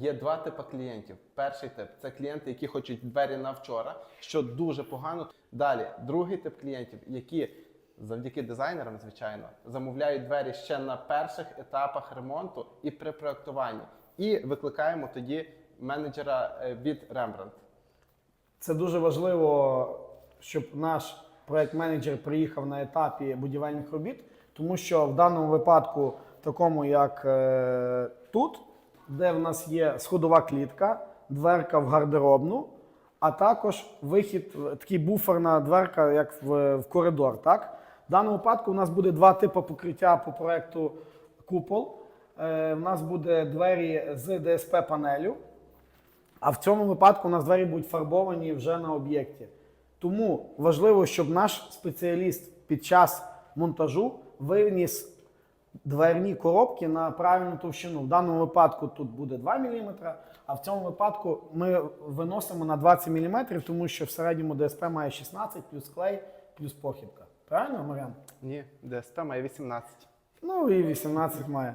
є два типи клієнтів. Перший тип це клієнти, які хочуть двері на вчора, що дуже погано. Далі, другий тип клієнтів, які завдяки дизайнерам, звичайно, замовляють двері ще на перших етапах ремонту і при проектуванні. І викликаємо тоді менеджера е, від Rembrandt. Це дуже важливо, щоб наш проект-менеджер приїхав на етапі будівельних робіт, тому що в даному випадку, такому як е, тут, де в нас є сходова клітка, дверка в гардеробну, а також вихід, такий буферна дверка, як в, в коридор. Так? В даному випадку у нас буде два типи покриття по проекту купол. Е, в нас буде двері з ДСП-панелю. А в цьому випадку у нас двері будуть фарбовані вже на об'єкті. Тому важливо, щоб наш спеціаліст під час монтажу виніс дверні коробки на правильну товщину. В даному випадку тут буде 2 мм, а в цьому випадку ми виносимо на 20 мм, тому що в середньому ДСП має 16 плюс клей, плюс похибка. Правильно, Мар'ян? Ні, ДСП має 18. Ну і 18 має.